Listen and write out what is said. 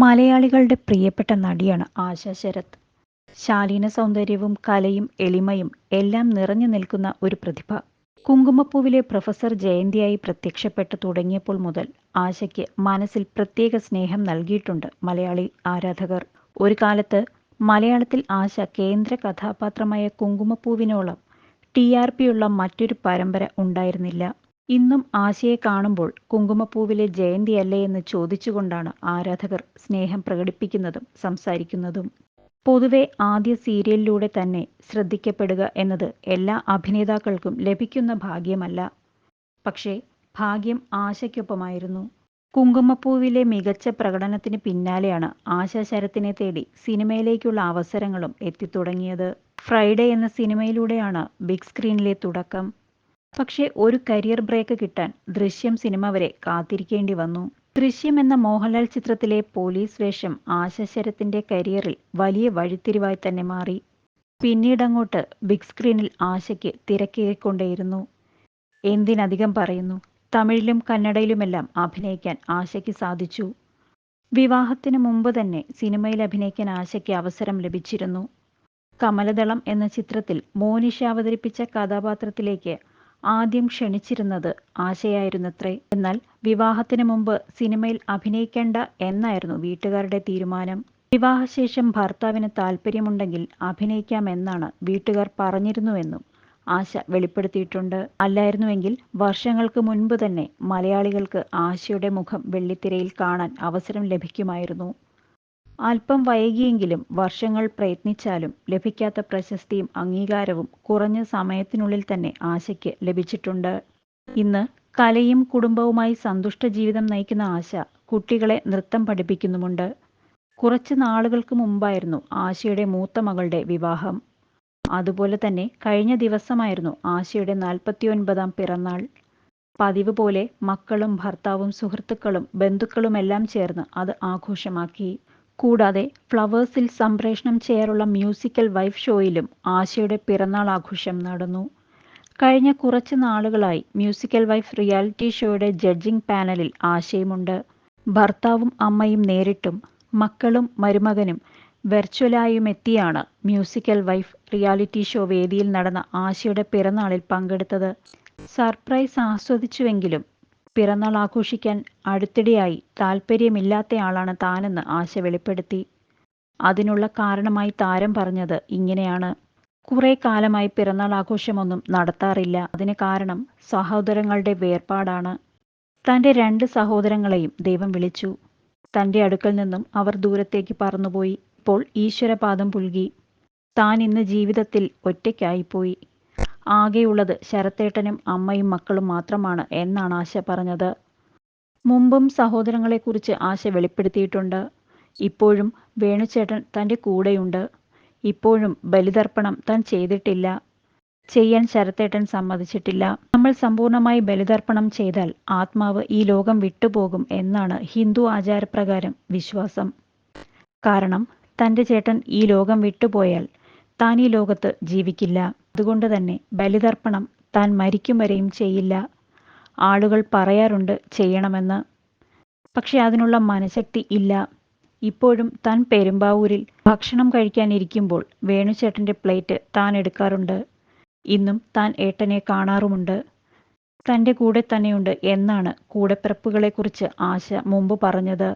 മലയാളികളുടെ പ്രിയപ്പെട്ട നടിയാണ് ആശ ശരത്. ശാലീന സൗന്ദര്യവും കലയും എളിമയും എല്ലാം നിറഞ്ഞു നിൽക്കുന്ന ഒരു പ്രതിഭ. കുങ്കുമപ്പൂവിലെ പ്രൊഫസർ ജയന്തിയായി പ്രത്യക്ഷപ്പെട്ടു തുടങ്ങിയപ്പോൾ മുതൽ ആശയ്ക്ക് മനസ്സിൽ പ്രത്യേക സ്നേഹം നൽകിയിട്ടുണ്ട് മലയാളി ആരാധകർ. ഒരു കാലത്ത് മലയാളത്തിൽ ആശ കേന്ദ്ര കഥാപാത്രമായ കുങ്കുമപ്പൂവിനോളം ടി ആർ ടിആർപിയുള്ള മറ്റൊരു പരമ്പര ഉണ്ടായിരുന്നില്ല. ഇന്നും ആശയെ കാണുമ്പോൾ കുങ്കുമപ്പൂവിലെ ജയന്തി അല്ലേ എന്ന് ചോദിച്ചുകൊണ്ടാണ് ആരാധകർ സ്നേഹം പ്രകടിപ്പിക്കുന്നതും സംസാരിക്കുന്നതും. പൊതുവെ ആദ്യ സീരിയലിലൂടെ തന്നെ ശ്രദ്ധിക്കപ്പെടുക എന്നത് എല്ലാ അഭിനേതാക്കൾക്കും ലഭിക്കുന്ന ഭാഗ്യമല്ല. പക്ഷേ ഭാഗ്യം ആശയ്ക്കൊപ്പമായിരുന്നു. കുങ്കുമപ്പൂവിലെ മികച്ച പ്രകടനത്തിന് പിന്നാലെയാണ് ആശ ശരത്തിനെ തേടി സിനിമയിലേക്കുള്ള അവസരങ്ങളും എത്തിത്തുടങ്ങിയത്. ഫ്രൈഡേ എന്ന സിനിമയിലൂടെയാണ് ബിഗ് സ്ക്രീനിലെ തുടക്കം. പക്ഷേ ഒരു കരിയർ ബ്രേക്ക് കിട്ടാൻ ദൃശ്യം സിനിമ വരെ കാത്തിരിക്കേണ്ടി വന്നു. ദൃശ്യം എന്ന മോഹൻലാൽ ചിത്രത്തിലെ പോലീസ് വേഷം ആശശരത്തിന്റെ കരിയറിൽ വലിയ വഴിത്തിരിവായി തന്നെ മാറി. പിന്നീടങ്ങോട്ട് ബിഗ് സ്ക്രീനിൽ ആശയ്ക്ക് തിരക്കേറിക്കൊണ്ടേയിരുന്നു. എന്തിനധികം പറയുന്നു, തമിഴിലും കന്നഡയിലുമെല്ലാം അഭിനയിക്കാൻ ആശയ്ക്ക് സാധിച്ചു. വിവാഹത്തിന് മുമ്പ് തന്നെ സിനിമയിൽ അഭിനയിക്കാൻ ആശയ്ക്ക് അവസരം ലഭിച്ചിരുന്നു. കമലദളം എന്ന ചിത്രത്തിൽ മോനിഷ അവതരിപ്പിച്ച കഥാപാത്രത്തിലേക്ക് ആദ്യം ക്ഷണിച്ചിരുന്നത് ആശയായിരുന്നത്രേ. എന്നാൽ വിവാഹത്തിന് മുമ്പ് സിനിമയിൽ അഭിനയിക്കേണ്ട എന്നായിരുന്നു വീട്ടുകാരുടെ തീരുമാനം. വിവാഹശേഷം ഭർത്താവിന് താല്പര്യമുണ്ടെങ്കിൽ അഭിനയിക്കാമെന്നാണ് വീട്ടുകാർ പറഞ്ഞിരുന്നുവെന്നും ആശ വെളിപ്പെടുത്തിയിട്ടുണ്ട്. അല്ലായിരുന്നുവെങ്കിൽ വർഷങ്ങൾക്ക് മുൻപ് തന്നെ മലയാളികൾക്ക് ആശയുടെ മുഖം വെള്ളിത്തിരയിൽ കാണാൻ അവസരം ലഭിക്കുമായിരുന്നു. അല്പം വൈകിയെങ്കിലും വർഷങ്ങൾ പ്രയത്നിച്ചാലും ലഭിക്കാത്ത പ്രശസ്തിയും അംഗീകാരവും കുറഞ്ഞ സമയത്തിനുള്ളിൽ തന്നെ ആശയ്ക്ക് ലഭിച്ചിട്ടുണ്ട്. ഇന്ന് കലയും കുടുംബവുമായി സന്തുഷ്ട ജീവിതം നയിക്കുന്ന ആശ കുട്ടികളെ നൃത്തം പഠിപ്പിക്കുന്നുമുണ്ട്. കുറച്ച് നാളുകൾക്ക് മുമ്പായിരുന്നു ആശയുടെ മൂത്ത മകളുടെ വിവാഹം. അതുപോലെ തന്നെ കഴിഞ്ഞ ദിവസമായിരുന്നു ആശയുടെ നാൽപ്പത്തിയൊൻപതാം പിറന്നാൾ. പതിവ് പോലെ മക്കളും ഭർത്താവും സുഹൃത്തുക്കളും ബന്ധുക്കളുമെല്ലാം ചേർന്ന് അത് ആഘോഷമാക്കി. കൂടാതെ ഫ്ലവേഴ്സിൽ സംപ്രേഷണം ചെയ്യാറുള്ള മ്യൂസിക്കൽ വൈഫ് ഷോയിലും ആശയുടെ പിറന്നാൾ ആഘോഷം നടന്നു. കഴിഞ്ഞ കുറച്ച് നാളുകളായി മ്യൂസിക്കൽ വൈഫ് റിയാലിറ്റി ഷോയുടെ ജഡ്ജിംഗ് പാനലിൽ ആശയുമുണ്ട്. ഭർത്താവും അമ്മയും നേരിട്ടും മക്കളും മരുമകനും വെർച്വലായും എത്തിയാണ് മ്യൂസിക്കൽ വൈഫ് റിയാലിറ്റി ഷോ വേദിയിൽ നടന്ന ആശയുടെ പിറന്നാളിൽ പങ്കെടുത്തത്. സർപ്രൈസ് ആസ്വദിച്ചുവെങ്കിലും പിറന്നാൾ ആഘോഷിക്കാൻ അടുത്തിടെയായി താൽപ്പര്യമില്ലാത്തയാളാണ് താനെന്ന് ആശ വെളിപ്പെടുത്തി. അതിനുള്ള കാരണമായി താരം പറഞ്ഞത് ഇങ്ങനെയാണ്. കുറെ കാലമായി പിറന്നാൾ ആഘോഷമൊന്നും നടത്താറില്ല. അതിന് കാരണം സഹോദരങ്ങളുടെ വേർപാടാണ്. തന്റെ രണ്ട് സഹോദരങ്ങളെയും ദൈവം വിളിച്ചു. തന്റെ അടുക്കൽ നിന്നും അവർ ദൂരത്തേക്ക് പറന്നുപോയി. ഇപ്പോൾ ഈശ്വരപാദം പുൽകി. താൻ ഇന്ന് ജീവിതത്തിൽ ഒറ്റയ്ക്കായിപ്പോയി. ആകെയുള്ളത് ശരത്തേട്ടനും അമ്മയും മക്കളും മാത്രമാണ് എന്നാണ് ആശ പറഞ്ഞത്. മുമ്പും സഹോദരങ്ങളെക്കുറിച്ച് ആശ വെളിപ്പെടുത്തിയിട്ടുണ്ട്. ഇപ്പോഴും വേണുചേട്ടൻ തന്റെ കൂടെയുണ്ട്. ഇപ്പോഴും ബലിതർപ്പണം താൻ ചെയ്തിട്ടില്ല. ചെയ്യാൻ ശരത്തേട്ടൻ സമ്മതിച്ചിട്ടില്ല. നമ്മൾ സമ്പൂർണമായി ബലിതർപ്പണം ചെയ്താൽ ആത്മാവ് ഈ ലോകം വിട്ടുപോകും എന്നാണ് ഹിന്ദു ആചാരപ്രകാരം വിശ്വാസം. കാരണം തന്റെ ചേട്ടൻ ഈ ലോകം വിട്ടുപോയാൽ താൻ ഈ ലോകത്ത് ജീവിക്കില്ല. അതുകൊണ്ട് തന്നെ ബലിതർപ്പണം താൻ മരിക്കും വരെയും ചെയ്യില്ല. ആളുകൾ പറയാറുണ്ട് ചെയ്യണമെന്ന്. പക്ഷെ അതിനുള്ള മനഃശക്തി ഇല്ല. ഇപ്പോഴും താൻ പെരുമ്പാവൂരിൽ ഭക്ഷണം കഴിക്കാനിരിക്കുമ്പോൾ വേണുചേട്ടന്റെ പ്ലേറ്റ് താൻ എടുക്കാറുണ്ട്. ഇന്നും താൻ ഏട്ടനെ കാണാറുമുണ്ട്. തന്റെ കൂടെ തന്നെയുണ്ട് എന്നാണ് കൂടെപ്പിറപ്പുകളെക്കുറിച്ച് ആശ മുമ്പ് പറഞ്ഞത്.